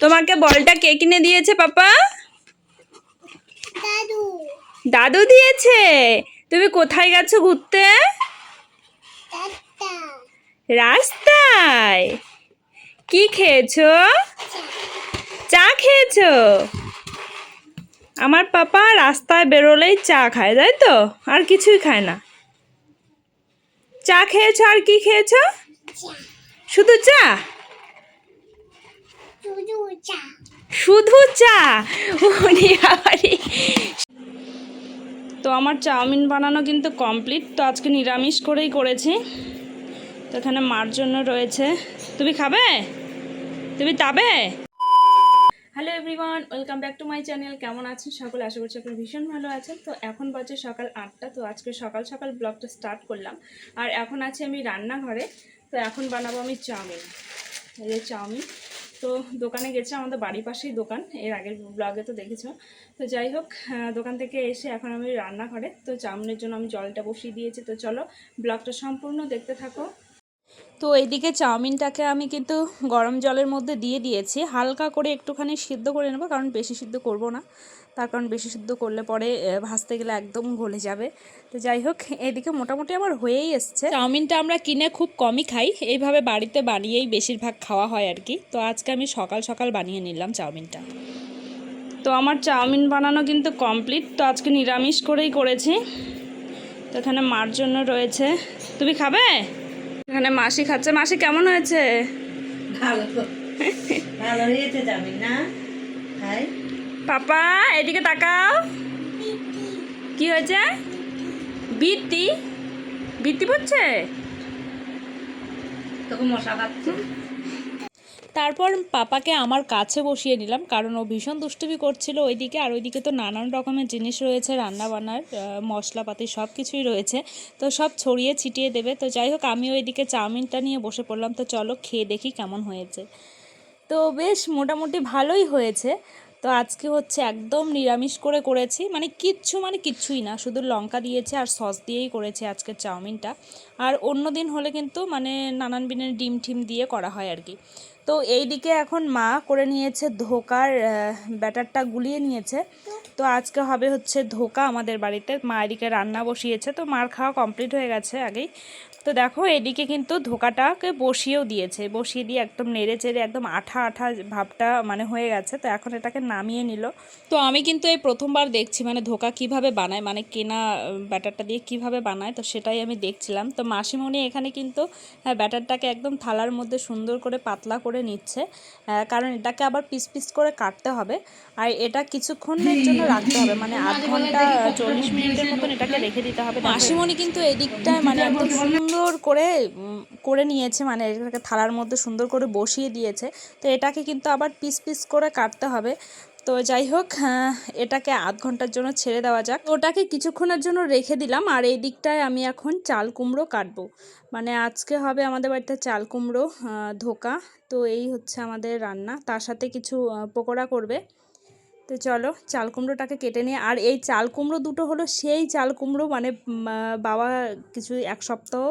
তোমাকে বলটা কে কিনে দিয়েছে পাপা? দাদু। দাদু দিয়েছে? তুমি কোথায় গেছো ঘুরতে? রাস্তায়? কি খেয়েছো? চা খেয়েছো? আমার পাপা রাস্তায় বেরোলেই চা খায় তাই তো? আর কিছুই খায় না। চা খেয়েছো আর কি খেয়েছো? শুধু চা? শুধু চা? ওরে বাবারে। তো আমার চাউমিন বানানো কিন্তু কমপ্লিট। তো আজকে নিরামিষ করেই করেছি। তো এখানে মার জন্য রয়েছে। তুমি খাবে? তুমি তাবে? Hello everyone welcome back to my channel কেমন আছেন সকলে? আশা করছি আপনারা ভীষণ ভালো আছেন। তো এখন বাজে সকাল আটটা। তো আজকে সকাল সকাল ব্লগটা স্টার্ট করলাম। আর এখন আছি আমি রান্নাঘরে। তো এখন বানাবো আমি চাউমিন। এই যে চাউমিন। তো দোকানে গেছে আমাদের বাড়ির পাশেই দোকান, এর আগের ব্লগে তো দেখেছ। তো যাই হোক দোকান থেকে এসে এখন আমি রান্না করে তো চাউমিনের জন্য আমি জলটা বসিয়ে দিয়েছি। তো চলো ব্লগটা সম্পূর্ণ দেখতে থাকো। তো এইদিকে চাউমিনটাকে আমি কিন্তু গরম জলের মধ্যে দিয়ে দিয়েছি। হালকা করে একটুখানি সিদ্ধ করে নেব, কারণ বেশি সিদ্ধ করব না। তার কারণ বেশি সিদ্ধ করলে পরে ভাজতে গেলে একদম গলে যাবে। তো যাই হোক এদিকে মোটামুটি আমার হয়েই এসছে। চাউমিনটা আমরা কিনে খুব কমই খাই এইভাবে বাড়িতে বানিয়েই বেশিরভাগ খাওয়া হয় আর কি। তো আজকে আমি সকাল সকাল বানিয়ে নিলাম চাউমিনটা। তো আমার চাউমিন বানানো কিন্তু কমপ্লিট তো আজকে নিরামিষ করেই করেছি। তো এখানে মার জন্য রয়েছে। তুমি খাবে? এখানে মাসি খাচ্ছে। মাসি কেমন হয়েছে? ভালো। ভালো হয়েছে যাবি না? খাই। পাপা এদিকে তাকাও। কি হয়েছে? বৃত্তি বৃত্তি পড়ছে? তোকে মশা খাচ্ছে। তারপর পাপাকে আমার কাছে বসিয়ে নিলাম কারণ ও ভীষণ দুষ্টুমি করছিল ওইদিকে আর ওইদিকে তো নানান রকমের জিনিস রয়েছে রান্না বান্নার আহ, মশলাপাতি সব কিছুই রয়েছে। তো সব ছড়িয়ে ছিটিয়ে দেবে। তো যাই হোক আমি ওইদিকে চাউমিনটা নিয়ে বসে পড়লাম। তো চলো খেয়ে দেখি কেমন হয়েছে। তো বেশ মোটামুটি ভালোই হয়েছে। তো আজকে হচ্ছে একদম নিরামিষ করে করেছি। মানে কিচ্ছু মানে কিচ্ছুই না, শুধু লঙ্কা দিয়েছে আর সস দিয়েই করেছে আজকে চাউমিনটা। আর অন্য দিন হলে কিন্তু মানে নানান বিনের ডিম টিম দিয়ে করা হয় আর কি। তো এই দিকে এখন মা করে নিয়েছে ধোকার ব্যাটারটা গুলিয়ে নিয়েছে। তো আজকে হবে হচ্ছে ধোকা আমাদের বাড়িতে। মা এদিকে রান্না বসিয়েছে, তো মার খাওয়া কমপ্লিট হয়ে গেছে আগেই। তো দেখো এদিকে কিন্তু ধোকাটাকে বসিয়েও দিয়েছে। বসিয়ে দিয়ে একদম নেড়ে চেড়ে একদম আঠা আঠা ভাবটা মানে হয়ে গেছে। তো এখন এটাকে নামিয়ে নিল। তো আমি কিন্তু এই প্রথমবার দেখছি মানে ধোকা কীভাবে বানায় মানে কেনা ব্যাটারটা দিয়ে কীভাবে বানায় তো সেটাই আমি দেখছিলাম। তো মাসিমণি এখানে কিন্তু হ্যাঁ ব্যাটারটাকে একদম থালার মধ্যে সুন্দর করে পাতলা করে নিচ্ছে। আহ, কারণ এটাকে আবার পিস পিস করে কাটতে হবে। আর এটা কিছুক্ষণের জন্য রাখতে হবে মানে আধ ঘণ্টা চল্লিশ মিনিটের মতন এটাকে রেখে দিতে হবে। মাসিমণি কিন্তু এদিকটায় মানে একদম সুন্দর করে করে নিয়েছে মানে এটাকে থালার মধ্যে সুন্দর করে বসিয়ে দিয়েছে। তো এটাকে কিন্তু আবার পিস পিস করে কাটতে হবে। তো যাই হোক এটাকে আধ ঘণ্টার জন্য ছেড়ে দেওয়া যাক। ওটাকে কিছুক্ষণের জন্য রেখে দিলাম, আর এই দিকটায় আমি এখন চাল কুমড়ো কাটবো। মানে আজকে হবে আমাদের বাড়িতে চাল কুমড়ো ধোকা। তো এই হচ্ছে আমাদের রান্না। তার সাথে কিছু পকোড়া করবে। তো চলো চাল কুমড়োটাকে কেটে নিয়ে, আর এই চাল কুমড়ো দুটো হলো সেই চাল কুমড়ো মানে বাবা কিছু এক সপ্তাহ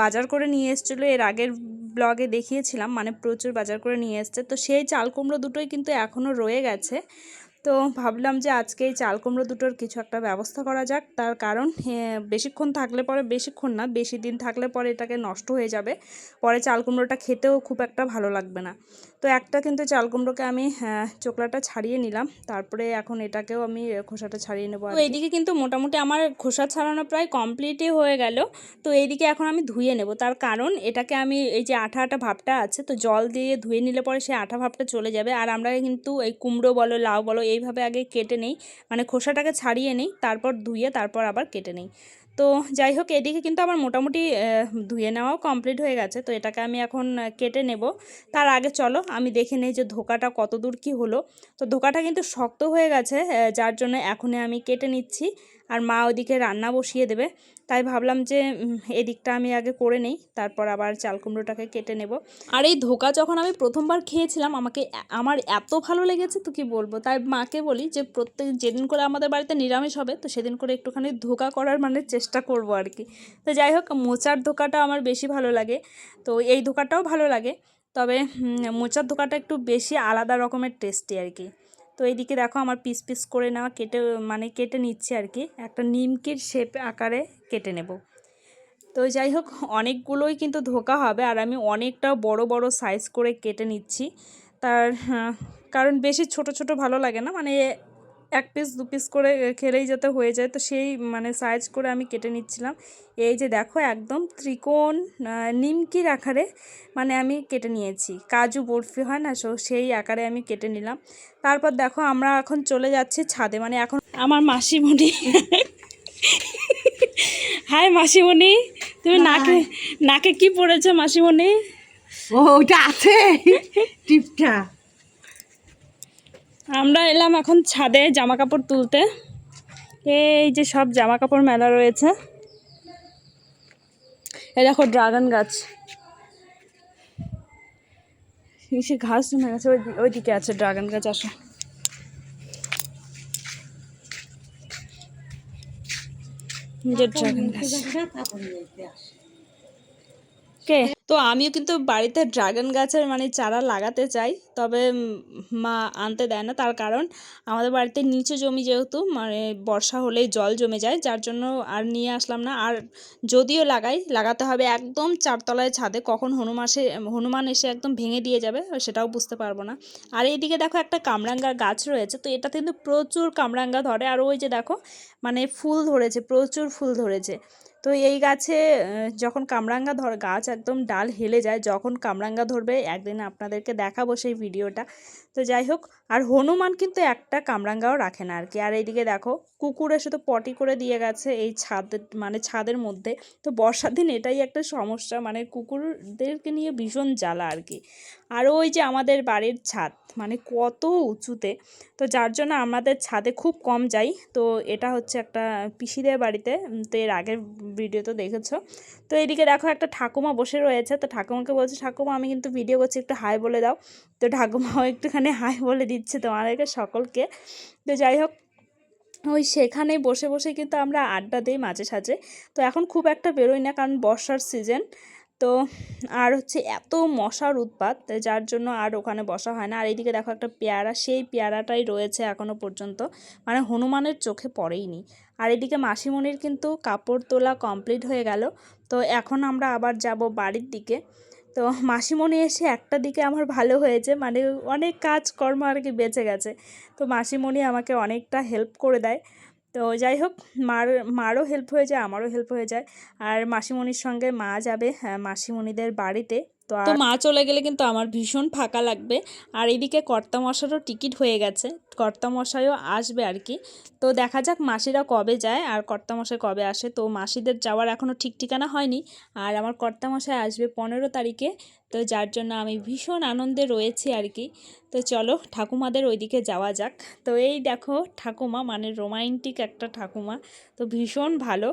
বাজার করে নিয়ে এসেছিল। এর আগের ব্লগে দেখিয়েছিলাম মানে প্রচুর বাজার করে নিয়ে এসছে। তো সেই চাল কুমড়ো দুটোই কিন্তু এখনও রয়ে গেছে। তো ভাবলাম যে আজকে এই চাল কুমড়ো দুটোর কিছু একটা ব্যবস্থা করা যাক। তার কারণ বেশিক্ষণ থাকলে পরে, বেশিক্ষণ না, বেশি দিন থাকলে পরে এটাকে নষ্ট হয়ে যাবে। পরে চাল কুমড়োটা খেতেও খুব একটা ভালো লাগবে না। তো একটা কিন্তু চাল কুমড়োকে আমি হ্যাঁ, চোকলাটা ছাড়িয়ে নিলাম। তারপরে এখন এটাকেও আমি খোসাটা ছাড়িয়ে নেব তো এইদিকে কিন্তু মোটামুটি আমার খোসা ছাড়ানো প্রায় কমপ্লিটই হয়ে গেল। তো এইদিকে এখন আমি ধুয়ে নেব। তার কারণ এটাকে আমি এই যে আঠা আঠা ভাবটা আছে তো জল দিয়ে ধুয়ে নিলে পরে সেই আঠা ভাবটা চলে যাবে। আর আমরা কিন্তু এই কুমড়ো বলো লাউ বলো এইভাবে আগে কেটে নেই। মানে খোসাটাকে ছাড়িয়ে নেই তারপর ধুয়ে তারপর আবার কেটে নেই। তো যাই হোক, এদিকে কিন্তু আমার মোটামুটি ধুয়ে নেওয়াও কমপ্লিট হয়ে গেছে। তো এটাকে আমি এখন কেটে নেব। তার আগে চলো, আমি দেখে নেই যে ধোকাটা কত দূর কী হলো। তো ধোকাটা কিন্তু শক্ত হয়ে গেছে যার জন্য এখনই আমি কেটে নিচ্ছি। আর মা ওদিকে রান্না বসিয়ে দেবে। তাই ভাবলাম যে এদিকটা আমি আগে করে নেই, তারপর আবার চাল কুমড়োটাকে কেটে নেব। আর এই ধোকা যখন আমি প্রথমবার খেয়েছিলাম, আমাকে আমার এত ভালো লেগেছে তো কি বলব? তাই মাকে বলি যে, প্রত্যেক, যেদিন করে আমাদের বাড়িতে নিরামিষ হবে, তো সেদিন করে একটুখানি ধোকা করার মানে চেষ্টা করব আর কি। তো যাই হোক, মোচার ধোকাটা আমার বেশি ভালো লাগে। তো এই ধোকাটাও ভালো লাগে, তবে মোচার ধোকাটা একটু বেশি আলাদা রকমের টেস্টি আর কি। তো এইদিকে দেখো আমার পিস পিস করে নেওয়া কেটে মানে কেটে নিচ্ছে আর কি। একটা নিমকির শেপ আকারে কেটে নেব। তো যাই হোক, অনেকগুলোই কিন্তু ধোকা হবে আর আমি অনেকটা বড় বড় সাইজ করে কেটে নিচ্ছি। তার কারণ বেশি ছোট ছোট ভালো লাগে না মানে এক পিস দু পিস করে খেলেই যাতে হয়ে যায়। তো সেই মানে সাইজ করে আমি কেটে নিচ্ছিলাম। এই যে দেখো একদম ত্রিকোণ নিমকির আকারে মানে আমি কেটে নিয়েছি। কাজু বরফি হয় না সো সেই আকারে আমি কেটে নিলাম। তারপর দেখো আমরা এখন চলে যাচ্ছি ছাদে। মানে এখন আমার মাসিমণি হাই মাসিমণি তুমি নাকে নাকে কি পড়েছো মাসিমণি? ও ওটা আছে। টিপটা। আমরা এলাম এখন ছাদে জামা কাপড় তুলতে। এই যে সব জামা কাপড় মেলা রয়েছে। এই দেখো ড্রাগন গাছ। সে ঘাস জমে গেছে, ওই ওইদিকে আছে ড্রাগন গাছ, আসো। যে ড্রাগন গাছ। কে? তো আমিও কিন্তু বাড়িতে ড্রাগন গাছের মানে চারা লাগাতে চাই। তবে মা আনতে দেয় না, তার কারণ আমাদের বাড়িতে নিচু জমি যেহেতু মানে বর্ষা হলেই জল জমে যায়, যার জন্য আর নিয়ে আসলাম না। আর যদিও লাগাই, লাগাতে হবে একদম চারতলায় ছাদে, কখন হনুমান এসে হনুমান এসে একদম ভেঙে দিয়ে যাবে, সেটাও বুঝতে পারব না। আর এইদিকে দেখো একটা কামরাঙ্গা গাছ রয়েছে, তো এটাতে কিন্তু প্রচুর কামরাঙ্গা ধরে, আর ওই যে দেখো মানে ফুল ধরেছে, প্রচুর ফুল ধরেছে। তো এই গাছে যখন কামরাঙ্গা ধর, গাছ একদম ডাল হেলে যায়, যখন কামরাঙ্গা ধরবে, একদিন আপনাদেরকে দেখাবো সেই ভিডিওটা। তো যাই হোক আর হনুমান কিন্তু একটা কামরাঙ্গাও রাখে না আর কি আর এইদিকে দেখো, কুকুর এসে তো পটি করে দিয়ে গেছে এই ছাদ মানে ছাদের মধ্যে। তো বর্ষার দিন এটাই একটা সমস্যা মানে কুকুরদেরকে নিয়ে ভীষণ জ্বালা আর কি আর ওই যে আমাদের বাড়ির ছাদ মানে কত উঁচুতে। তো যার জন্য আমাদের ছাদে খুব কম যাই। তো এটা হচ্ছে একটা পিসিদের বাড়িতে তো এর আগের ভিডিও তো দেখেছ। তো এদিকে দেখো একটা ঠাকুমা বসে রয়েছে। তো ঠাকুমাকে বলছে, ঠাকুমা, আমি কিন্তু ভিডিও করছি, একটু হাই বলে দাও। তো ঠাকুমাও একটুখানি হাই বলে দিচ্ছে তোমাদেরকে সকলকে। তো যাই হোক, ওই সেখানেই বসে বসে কিন্তু আমরা আড্ডা দিই মাঝে সাঝে। তো এখন খুব একটা বেরোই না কারণ বর্ষার সিজন। তো আর হচ্ছে এত মশার উৎপাত যার জন্য আর ওখানে বসা হয় না। আর এইদিকে দেখো একটা পেয়ারা, সেই পেয়ারাটাই রয়েছে এখনও পর্যন্ত। মানে হনুমানের চোখে পড়েইনি। আর এদিকে মাসিমণির কিন্তু কাপড় তোলা কমপ্লিট হয়ে গেল। তো এখন আমরা আবার যাব বাড়ির দিকে। তো মাসিমণি এসে একটা দিকে আমার ভালো হয়েছে মানে অনেক কাজকর্ম আর কি বেঁচে গেছে। তো মাসিমণি আমাকে অনেকটা হেল্প করে দেয়। তো যাই হোক মার মারও হেল্প হয়ে যায় আমারও হেল্প হয়ে যায়। আর মাসিমণির সঙ্গে মা যাবে হ্যাঁ, মাসিমণিদের বাড়িতে। তো মা চলে গেলে কিন্তু আমার ভীষণ ফাঁকা লাগবে। আর এদিকে কর্তা মশারও টিকিট হয়ে গেছে। কর্তা মশাইও আসবে আর কি। তো দেখা যাক মাসিরা কবে যায় আর কর্তা মশাই কবে আসে। তো মাসিদের যাওয়ার এখনও ঠিক ঠিকানা হয়নি। আর আমার কর্তা মশাই আসবে পনেরো তারিখে। তো যার জন্য আমি ভীষণ আনন্দে রয়েছি আর কি। তো চলো ঠাকুমাদের ওইদিকে যাওয়া যাক। তো এই দেখো ঠাকুমা মানে রোমান্টিক একটা ঠাকুমা। তো ভীষণ ভালো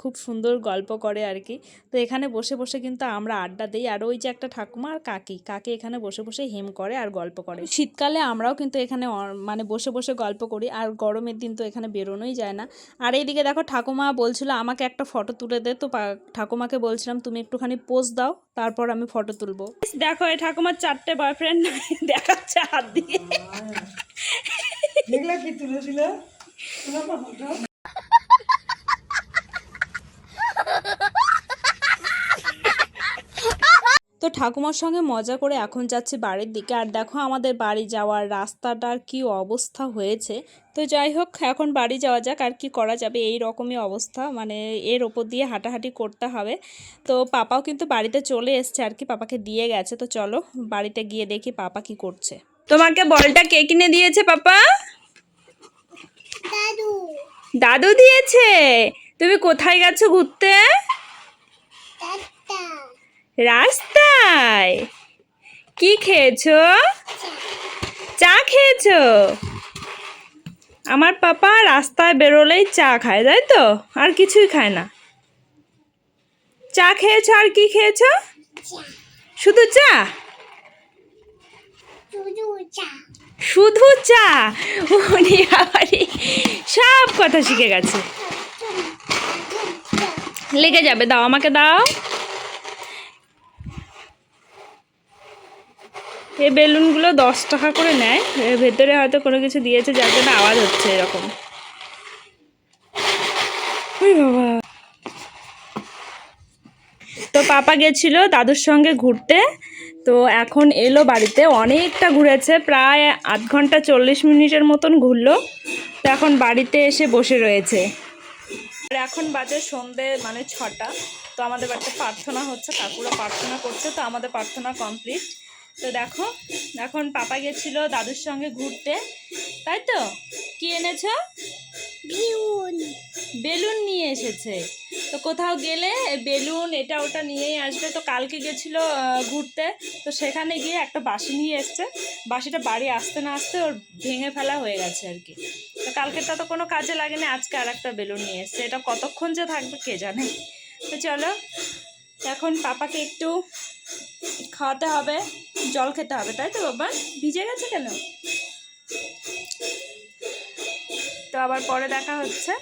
খুব সুন্দর গল্প করে আর কি। তো এখানে বসে বসে কিন্তু আমরা আড্ডা দিই। আর ওই যে একটা ঠাকুমা আর কাকি কাকি এখানে বসে বসে হেম করে আর গল্প করে। শীতকালে আমরাও কিন্তু এখানে মানে বসে বসে গল্প করি। আর গরমের দিন তো এখানে বেরোনোই যায় না। আর এইদিকে দেখো ঠাকুমা বলছিল, আমাকে একটা ফটো তুলে দে। তো ঠাকুমাকে বলছিলাম, তুমি একটুখানি পোজ দাও। তারপর আমি ফটো তুলবো। দেখো এই ঠাকুমার চারটে বয়ফ্রেন্ড দেখাচ্ছে হাত দিয়ে। কি তুলেছিল? তো ঠাকুমার সঙ্গে মজা করে এখন যাচ্ছি বাড়ির দিকে। আর দেখো আমাদের বাড়ি যাওয়ার রাস্তাটার কি অবস্থা হয়েছে। তো যাই হোক এখন বাড়ি যাওয়া যাক আর কি করা যাবে? এই রকমই অবস্থা। মানে এর ওপর দিয়ে হাঁটাহাঁটি করতে হবে। তো পাপাও কিন্তু বাড়িতে চলে এসছে আর কি পাপাকে দিয়ে গেছে। তো চলো বাড়িতে গিয়ে দেখি পাপা কি করছে। তোমাকে বলটা কে কিনে দিয়েছে পাপা? দাদু। দাদু দিয়েছে? তুমি কোথায় গেছো ঘুরতে? রাস্তায় কি খেয়েছো? চা খেয়েছো? আমার পাপা রাস্তায় বেরোলেই চা খায় তাই তো? আর কিছুই খায় না। চা খেয়েছো আর কি খেয়েছো? শুধু চা? শুধু চা। উনি আবারই সব কথা শিখে গেছে। লেগে যাবে দাও আমাকে দাও। এই বেলুনগুলো দশ টাকা করে নেয়। ভেতরে হয়তো কোনো কিছু দিয়েছে যার জন্য আওয়াজ হচ্ছে এরকম। বাবা। তো পাপা গেছিল দাদুর সঙ্গে ঘুরতে। তো এখন এলো বাড়িতে। অনেকটা ঘুরেছে, প্রায় আধ ঘণ্টা চল্লিশ মিনিটের মতন ঘুরলো। তো এখন বাড়িতে এসে বসে রয়েছে। আর এখন বাজে সন্ধে মানে ছটা। তো আমাদের বাড়িতে প্রার্থনা হচ্ছে কাকুরা প্রার্থনা করছে, তো আমাদের প্রার্থনা কমপ্লিট। তো দেখো এখন পাপা গেছিল দাদুর সঙ্গে ঘুরতে। তাই তো? কি এনেছ? বেলুন। নিয়ে এসেছে। তো কোথাও গেলে বেলুন এটা ওটা নিয়েই আসবে। তো কালকে গেছিল ঘুরতে। তো সেখানে গিয়ে একটা বাসি নিয়ে এসছে। বাসিটা বাড়ি আসতে না আসতে ওর ভেঙে ফেলা হয়ে গেছে আর কি। তো কালকেরটা তো কোনো কাজে লাগেনি আজকে আর একটা বেলুন নিয়ে এসছে। এটা কতক্ষণ যে থাকবে কে জানে। তো চলো এখন পাপাকে একটু খাওয়াতে হবে। জল খেতে হবে তাই তো বাবা? ভিজে গেছে কেন? তো আবার পরে দেখা হচ্ছে।